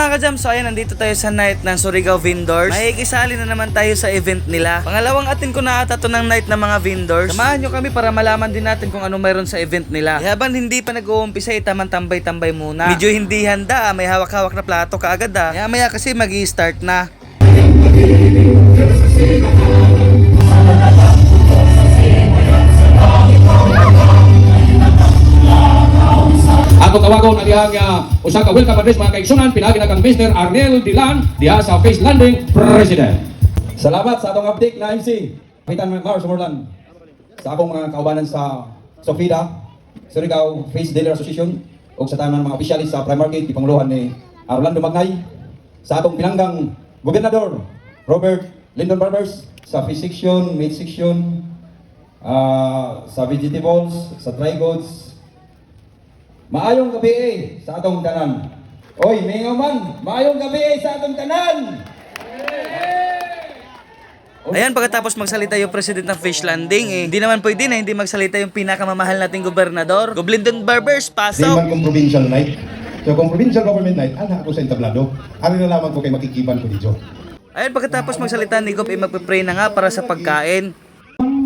mga kajam, so ayan, nandito tayo sa night ng Surigao Vendors. Makikisali na naman tayo sa event nila. Pangalawang atin ko na ata to ng night ng mga vendors. Samahan nyo kami para malaman din natin kung ano mayroon sa event nila. Eh, habang hindi pa nag-uumpisa, eh, tamang tambay-tambay muna. Medyo hindi handa, ah, may hawak-hawak na plato kaagad ah. Maya maya kasi mag start na. Dihang uh, usa ka welcome address mga kaigsunan pinagi na kang Mr. Arnel Dilan diha sa Face Landing President. Salamat sa atong update na MC. Kapitan Mars Morlan. Sa akong mga kaubanan sa Sofida, Surigao Face Dealer Association ug sa tanang mga opisyalis sa Prime Market ipanguluhan ni Orlando Magnay sa atong pinanggang gobernador Robert Lyndon Barbers sa fish section, meat section, ah, sa vegetables, sa dry goods. Maayong gabi eh, sa atong tanan. Oy, mingaw man, maayong gabi eh, sa atong tanan. Ayan, pagkatapos magsalita yung president ng Fish Landing, eh, hindi naman pwede na hindi magsalita yung pinakamamahal nating gobernador. Goblindon Barbers, Di pasok! man kung provincial night. So kung provincial government night, ana ako sa entablado. Ano na lamang ko kay makikiban ko dito. Ayun, pagkatapos magsalita ni Gop, eh, magpe-pray na nga para sa pagkain.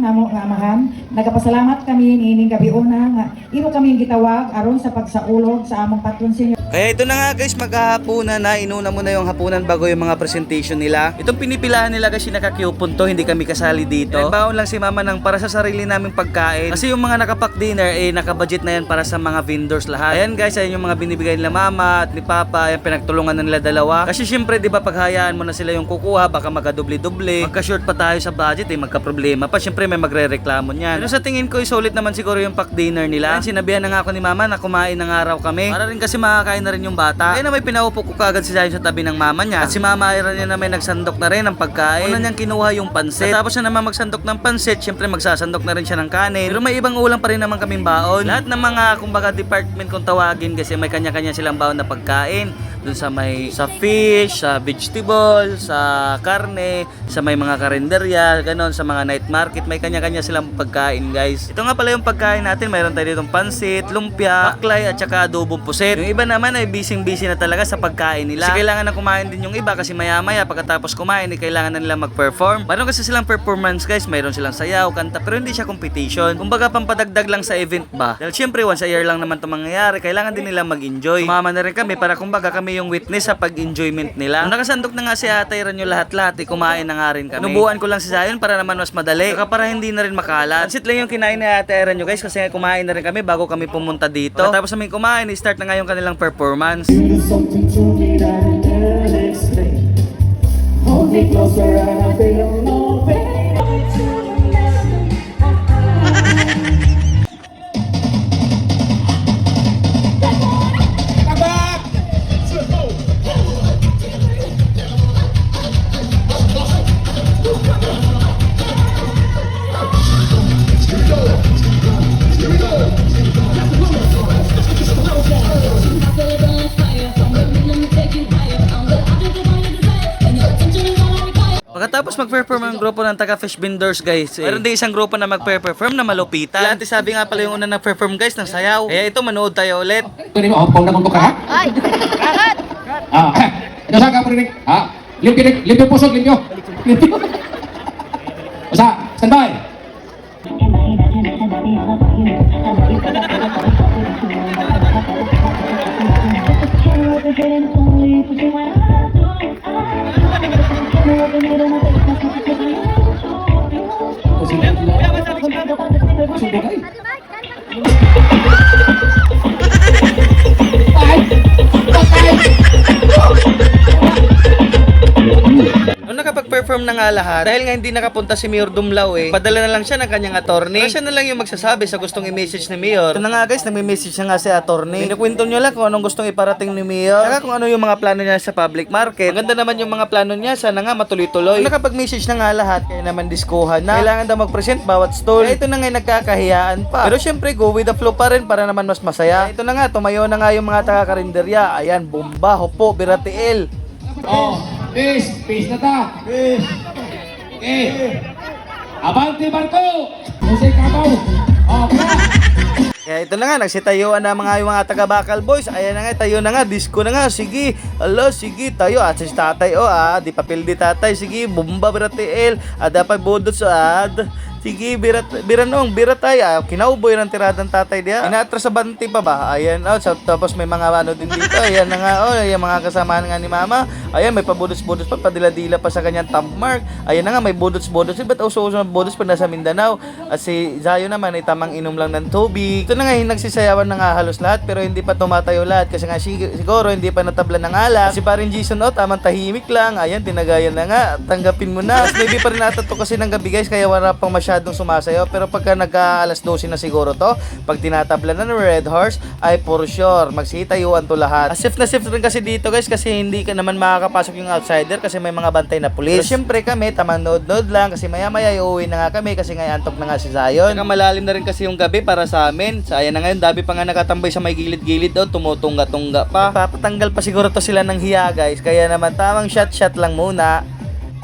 Nga mo nga amahan nagapasalamat kami niining gabi una nga iro kami gitawag aron sa pagsaulog sa among patron senior Kaya ito na nga guys, maghahapunan na. Inuna muna yung hapunan bago yung mga presentation nila. Itong pinipilahan nila kasi nakakiyupon to, hindi kami kasali dito. Nagbaon lang si mama ng para sa sarili naming pagkain. Kasi yung mga nakapack dinner, eh nakabudget na yan para sa mga vendors lahat. Ayan guys, ayan yung mga binibigay nila mama at ni papa. Ayan pinagtulungan na nila dalawa. Kasi syempre, di ba, paghayaan mo na sila yung kukuha, baka magkadoble-doble. Magka-short pa tayo sa budget, eh, magka-problema pa. Syempre, may magre-reklamo niyan. Pero sa tingin ko, sulit naman siguro yung pack dinner nila. Ayan, sinabihan na nga ako ni mama na kumain ng araw kami. Para rin kasi makakain na rin yung bata. Kaya na may pinaupo ko kagad si Zion sa tabi ng mama niya. At si mama ay rin na may nagsandok na rin ng pagkain. Una niyang kinuha yung pansit. At tapos na naman magsandok ng pansit, syempre magsasandok na rin siya ng kanin. Pero may ibang ulam pa rin naman kaming baon. Lahat ng mga kumbaga department kung tawagin kasi may kanya-kanya silang baon na pagkain. Doon sa may sa fish, sa vegetable, sa karne, sa may mga karinderya, ganon, sa mga night market, may kanya-kanya silang pagkain, guys. Ito nga pala yung pagkain natin, mayroon tayo ditong pansit, lumpia, baklay, at saka adobong puset. Yung iba naman ay busy-busy na talaga sa pagkain nila. Kasi kailangan na kumain din yung iba kasi maya-maya pagkatapos kumain, eh, kailangan na nila mag-perform. Mayroon kasi silang performance, guys. Mayroon silang sayaw, kanta, pero hindi siya competition. Kumbaga pampadagdag lang sa event ba? Dahil syempre once a year lang naman ito mangyayari, kailangan din nila mag-enjoy. Sumama na rin kami para kumbaga kami yung witness sa pag-enjoyment nila. Nung nakasandok na nga si Atay Ranyo lahat-lahat, eh, kumain na nga rin kami. Nubuan ko lang si Zion para naman mas madali. Saka para hindi na rin makalat. Pansit lang yung kinain ni Atay Ranyo guys kasi kumain na rin kami bago kami pumunta dito. Tapos namin kumain, start na nga yung kanilang performance. Hold me closer and I feel no Pagkatapos mag-perform ang grupo ng taga Fish Vendors guys, eh, meron din isang grupo na mag-perform na malupitan. Dati sabi nga pala yung una nag-perform guys ng sayaw. Kaya ito manood tayo ulit. Pwede mo hopong na mo ka ha? Ay! Karat! Ah, ito sa ka pwede ha? Limpyo limpyo puso limpyo. Limpyo. Usa, standby. Nung nakapag-perform na nga lahat, dahil nga hindi nakapunta si Mayor Dumlao eh, padala na lang siya ng kanyang attorney. Siya na lang yung magsasabi sa gustong i-message ni Mayor. Ito na nga guys, nagme-message na nga si attorney. Pinakwento nyo lang kung anong gustong iparating ni Mayor. Saka kung ano yung mga plano niya sa public market. Maganda naman yung mga plano niya, sana nga matuloy-tuloy. Nakapag-message na nga lahat, kaya naman diskuhan na. Kailangan daw mag-present bawat stall. Kaya ito na nga yung nagkakahiyaan pa. Pero syempre, go with the flow pa rin para naman mas masaya. Kaya ito na nga, tumayo na nga yung mga taga-karinderya. Ayan, bomba, hopo, biratiel. Oh, peace, peace na ta. Peace. Okay. Abante barko. Musay kabaw. Oh, kaya. Ito na nga, nagsitayuan na mga yung mga taga Bakal Boys. Ayan na nga, tayo na nga, disco na nga. Sige, alo, sige, tayo. At si tatay, oh, ah, di papel di tatay. Sige, bumba, biratiel. Ah, dapat budot sa ad. Sige, birat, biranong, biratay. Ah, kinauboy ng tiradang tatay diya. Inaatras sa banti pa ba? Ayan, oh, sa, tapos may mga ano din dito. Ayan na nga, oh, ayan mga kasamahan nga ni mama. Ayan, may pabudots-budots pa, padila-dila pa sa kanyang thumb mark. Ayan na nga, may budots-budots. Ba't uso-uso ng budots pa nasa Mindanao? At si Zayo naman ay tamang inom lang ng tubig. Ito na nga, nagsisayawan na nga halos lahat, pero hindi pa tumatayo lahat. Kasi nga sig- siguro hindi pa natabla ng alak. Si parin Jason, oh, tamang tahimik lang. Ayan, tinagayan na nga. Tanggapin mo na. Maybe pa rin natato kasi ng gabi guys, kaya wala pang masyadong sumasayaw. Pero pagka nagka alas 12 na siguro to, pag tinatabla na ng Red Horse, ay for sure, magsitayuan to lahat. Ah, Safe na safe rin kasi dito guys, kasi hindi ka naman makakapasok yung outsider kasi may mga bantay na pulis. Pero syempre kami, tamang nood-nood lang kasi maya-maya uuwi na nga kami kasi nga antok na nga si Zion. Saka malalim na rin kasi yung gabi para sa amin. Sa ayan na ngayon, dabi pa nga nakatambay sa may gilid-gilid daw, tumutungga-tungga pa. Papatanggal pa siguro to sila ng hiya guys, kaya naman tamang shot-shot lang muna.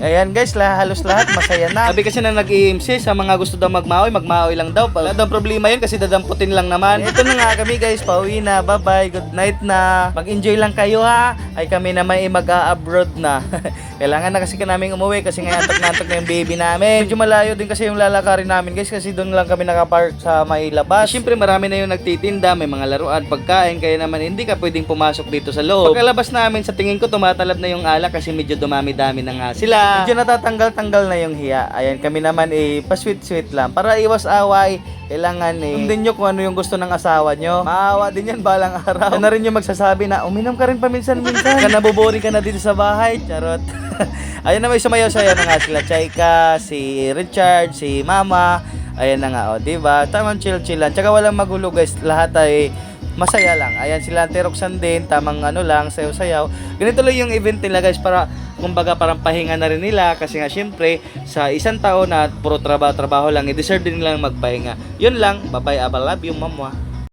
Ayan guys, lah, halos lahat masaya na. Sabi kasi na nag-EMC sa mga gusto daw magmaoy, magmaoy lang daw. Wala daw problema yun kasi dadamputin lang naman. Ito na nga kami guys, pauwi na. Bye-bye, good night na. Mag-enjoy lang kayo ha. Ay kami naman ay mag-a-abroad na. Kailangan na kasi ka namin umuwi kasi nga antok-antok na yung baby namin. Medyo malayo din kasi yung lalakarin namin guys kasi doon lang kami nakapark sa may labas. Siyempre marami na yung nagtitinda, may mga laruan, pagkain, kaya naman hindi ka pwedeng pumasok dito sa loob. Pagkalabas namin, sa tingin ko tumatalab na yung alak kasi medyo dumami-dami na nga sila. Medyo natatanggal-tanggal na yung hiya. Ayan, kami naman eh, pa-sweet-sweet lang. Para iwas away, kailangan eh, sundin nyo kung ano yung gusto ng asawa nyo. Maawa din yan balang araw. Yan na rin yung magsasabi na, uminom ka rin paminsan-minsan. Ka nabubori ka na dito sa bahay, charot. Ayan na may sumayaw-sayaw na nga sila. Chaika, si Richard, si Mama. Ayan na nga, o, oh, di ba? Tamang chill-chill lang. Tsaka walang magulo, guys. Lahat ay masaya lang. Ayan sila Ate Roxanne din, tamang ano lang, sayaw-sayaw. Ganito lang yung event nila guys para kumbaga parang pahinga na rin nila kasi nga syempre sa isang taon na puro trabaho-trabaho lang, i-deserve din nilang magpahinga. Yun lang, bye-bye, I love you, mama.